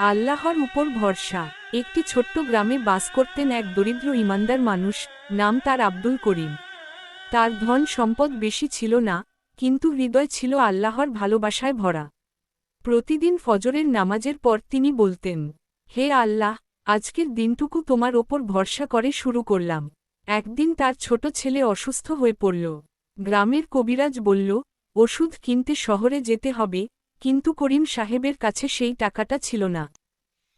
আল্লাহর উপর ভরসা। একটি ছোট্ট গ্রামে বাস করতেন এক দরিদ্র ইমানদার মানুষ, নাম তার আব্দুল করিম। তার ধন সম্পদ বেশি ছিল না, কিন্তু হৃদয় ছিল আল্লাহর ভালোবাসায় ভরা। প্রতিদিন ফজরের নামাজের পর তিনি বলতেন, হে আল্লাহ, আজকের দিনটুকু তোমার ওপর ভরসা করে শুরু করলাম। একদিন তার ছোট ছেলে অসুস্থ হয়ে পড়ল। গ্রামের কবিরাজ বলল, ওষুধ কিনতে শহরে যেতে হবে কিন্তু করিম সাহেবের কাছে সেই টাকাটা ছিল না।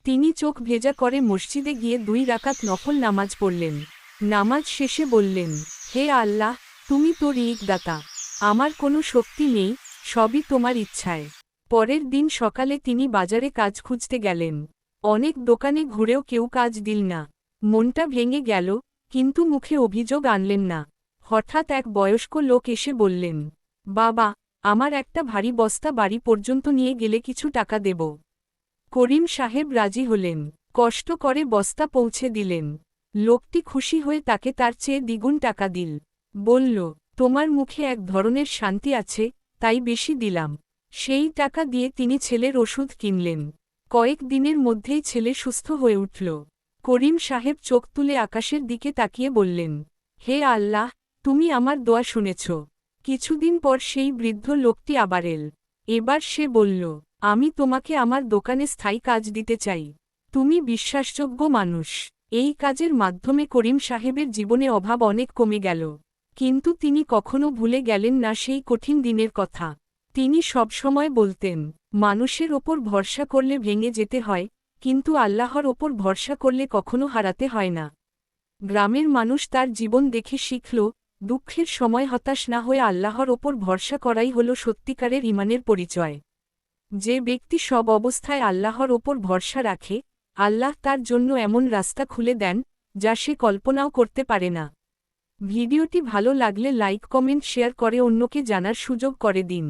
তিনি চোখ ভেজা করে মসজিদে গিয়ে দুই রাকাত নফল নামাজ পড়লেন। নামাজ শেষে বললেন, হে আল্লাহ, তুমি তো দাতা আমার কোনো শক্তি নেই, সবই তোমার ইচ্ছায়। পরের দিন সকালে তিনি বাজারে কাজ খুঁজতে গেলেন। অনেক দোকানে ঘুরেও কেউ কাজ দিল না। মনটা ভেঙে গেল, কিন্তু মুখে অভিযোগ আনলেন না। হঠাৎ এক বয়স্ক লোক এসে বললেন, বাবা আমার একটা ভারী বস্তা বাড়ি পর্যন্ত নিয়ে গেলে কিছু টাকা দেব। করিম সাহেব রাজি হলেন। কষ্ট করে বস্তা পৌঁছে দিলেন। লোকটি খুশি হয়ে তাকে তার চেয়ে দ্বিগুণ টাকা দিল। বলল, তোমার মুখে এক ধরনের শান্তি আছে, তাই বেশি দিলাম। সেই টাকা দিয়ে তিনি ছেলের ওষুধ কিনলেন। কয়েক দিনের মধ্যেই ছেলে সুস্থ হয়ে উঠল। করিম সাহেব চোখ তুলে আকাশের দিকে তাকিয়ে বললেন, হে আল্লাহ, তুমি আমার দোয়া শুনেছ। কিছুদিন পর সেই বৃদ্ধ লোকটি আবার এল। এবার সে বলল, আমি তোমাকে আমার দোকানে স্থায়ী কাজ দিতে চাই। তুমি বিশ্বাসযোগ্য মানুষ। এই কাজের মাধ্যমে করিম সাহেবের জীবনে অভাব অনেক কমে গেল। কিন্তু তিনি কখনো ভুলে গেলেন না সেই কঠিন দিনের কথা। তিনি সবসময় বলতেন, মানুষের ওপর ভরসা করলে ভেঙে যেতে হয়, কিন্তু আল্লাহর ওপর ভরসা করলে কখনো হারাতে হয় না। গ্রামের মানুষ তার জীবন দেখে শিখল দুঃখের সময় হতাশ না হয়ে আল্লাহর ওপর ভরসা করাই হল সত্যিকারের ইমানের পরিচয়। যে ব্যক্তি সব অবস্থায় আল্লাহর ওপর ভরসা রাখে, আল্লাহ তার জন্য এমন রাস্তা খুলে দেন, যা সে কল্পনাও করতে পারে না। ভিডিওটি ভালো লাগলে লাইক, কমেন্ট, শেয়ার করে অন্যকে জানার সুযোগ করে দিন।